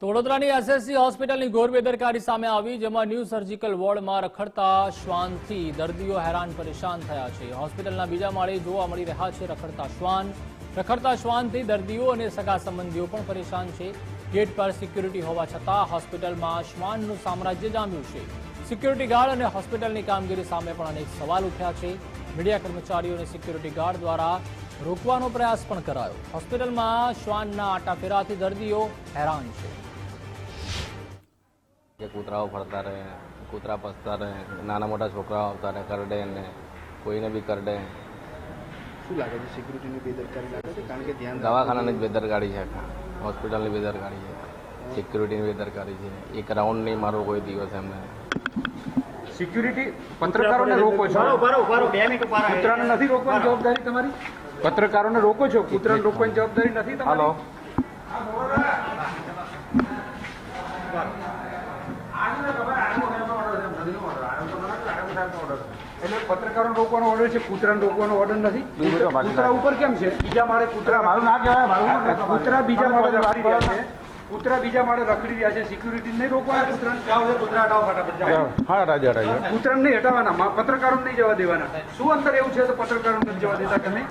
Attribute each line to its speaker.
Speaker 1: તો વડોદરાની એસએસસી હોસ્પિટલની ઘોર બેદરકારી સામે આવી, જેમાં ન્યૂ સર્જિકલ વોર્ડમાં રખડતા શ્વાનથી દર્દીઓ હેરાન પરેશાન થયા છે. હોસ્પિટલના બીજા માળે જોવા મળી રહ્યા છે રખડતા શ્વાન. રખડતા શ્વાનથી દર્દીઓ અને સગા સંબંધીઓ પણ પરેશાન છે. ગેટ પર સિક્યુરિટી હોવા છતાં હોસ્પિટલમાં શ્વાનનું સામ્રાજ્ય જામ્યું છે. સિક્યુરિટી ગાર્ડ અને હોસ્પિટલની કામગીરી સામે પણ અનેક સવાલ ઉઠ્યા છે. મીડિયા કર્મચારીઓ અને સિક્યુરિટી ગાર્ડ દ્વારા રોકવાનો પ્રયાસ પણ કરાયો. હોસ્પિટલમાં શ્વાનના આટાફેરાથી દર્દીઓ હેરાન છે.
Speaker 2: કે કૂતરાઓ ફરતા રહે કૂતરા પસતા રહે નાના મોટા છોકરાઓ આવતા રહે કરડે ને કોઈને બી કરડે.
Speaker 3: શું લાગે છે સિક્યુરિટીની બેદરકારી લાગે છે? કારણ કે ધ્યાન
Speaker 2: દવાખાનાની જ બેદરકારી છે હોસ્પિટલની બેદરકારી છે સિક્યુરિટીની બેદરકારી છે. એક રાઉન્ડ નહીં મારો કોઈ દિવસ એમને.
Speaker 4: સિક્યુરિટી પત્રકારોને રોકો છો? કૂતરાને નથી રોકવાની જવાબદારી તમારી? પત્રકારોને રોકો છો? કૂતરાને રોકવાની જવાબદારી નથી તમારી? એટલે પત્રકારો રોકવાનો ઓર્ડર છે કૂતરાને રોકવાનો ઓર્ડર નથી? કૂતરા ઉપર કેમ છે? બીજા માળે કૂતરા મારું ના કહેવાય મારું કૂતરા બીજા માળે રખડી રહ્યા છે. કૂતરા બીજા માળે રખડી રહ્યા છે. સિક્યુરિટી નહીં રોકવાના કૂતરાને? કૂતરા હટાવો ફટાફટ.
Speaker 5: હા રાજા રાજા.
Speaker 4: કૂતરાને નહીં હટાવવાના પત્રકારો નહીં જવા દેવાના. શું અંતર એવું છે તો પત્રકારો નથી જવા દેતા તમે